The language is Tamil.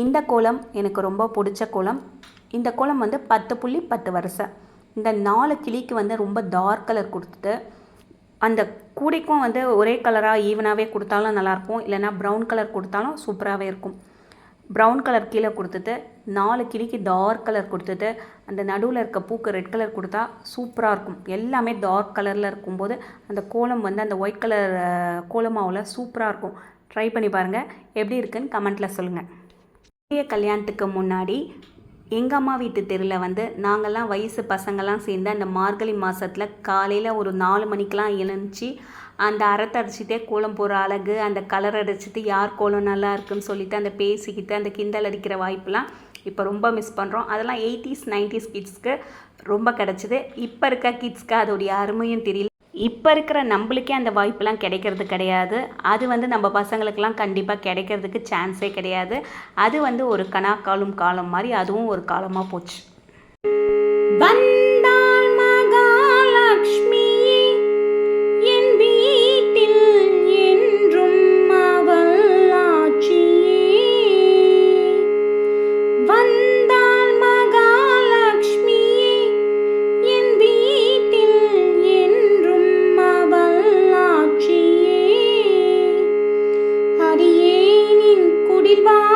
இந்த கோலம் எனக்கு ரொம்ப பிடிச்ச கோலம். இந்த கோலம் வந்து பத்து புள்ளி பத்து வரிசை. இந்த நாலு கிளிக்கு வந்து ரொம்ப டார்க் கலர் கொடுத்துட்டு அந்த கூடைக்கும் வந்து ஒரே கலராக ஈவனாகவே கொடுத்தாலும் நல்லாயிருக்கும். இல்லைனா ப்ரௌன் கலர் கொடுத்தாலும் சூப்பராகவே இருக்கும். ப்ரௌன் கலர் கீழே கொடுத்துட்டு நாலு கிளிக்கு டார்க் கலர் கொடுத்துட்டு அந்த நடுவில் இருக்க பூக்கு ரெட் கலர் கொடுத்தா சூப்பராக இருக்கும். எல்லாமே டார்க் கலரில் இருக்கும்போது அந்த கோலம் வந்து அந்த ஒயிட் கலர் கோலமாவில் சூப்பராக இருக்கும். ட்ரை பண்ணி பாருங்கள் எப்படி இருக்குன்னு கமெண்ட்டில் சொல்லுங்கள் பெரிய கல்யாணத்துக்கு முன்னாடி எங்கள் அம்மா வீட்டு தெருவில் வந்து நாங்கள்லாம் வயசு பசங்கள்லாம் சேர்ந்து அந்த மார்கழி மாதத்தில் காலையில் ஒரு நாலு மணிக்கெலாம் எழுந்துச்சி. அந்த அறத்தை அடிச்சுட்டே கோலம் போகிற அழகு அந்த கலர் அடிச்சுட்டு யார் கோலம் நல்லா இருக்குன்னு சொல்லிட்டு அந்த பேசிக்கிட்டு அந்த கிண்டல் அடிக்கிற வாய்ப்பெலாம் இப்போ ரொம்ப மிஸ் பண்ணுறோம் அதெல்லாம் எயிட்டிஸ் நைன்டிஸ் கிட்ஸ்க்கு ரொம்ப கிடச்சிது. இப்போ இருக்க கிட்ஸ்க்கு அதோடைய அருமையும் தெரியல. இப்போ இருக்கிற நம்மளுக்கே அந்த வாய்ப்பெல்லாம் கிடைக்கிறது கிடையாது. அது வந்து நம்ம பசங்களுக்கெல்லாம் கண்டிப்பாக கிடைக்கிறதுக்கு சான்ஸே கிடையாது. அது வந்து ஒரு கனா காலம் காலம் மாதிரி அதுவும் ஒரு காலமாக போச்சு. Bye.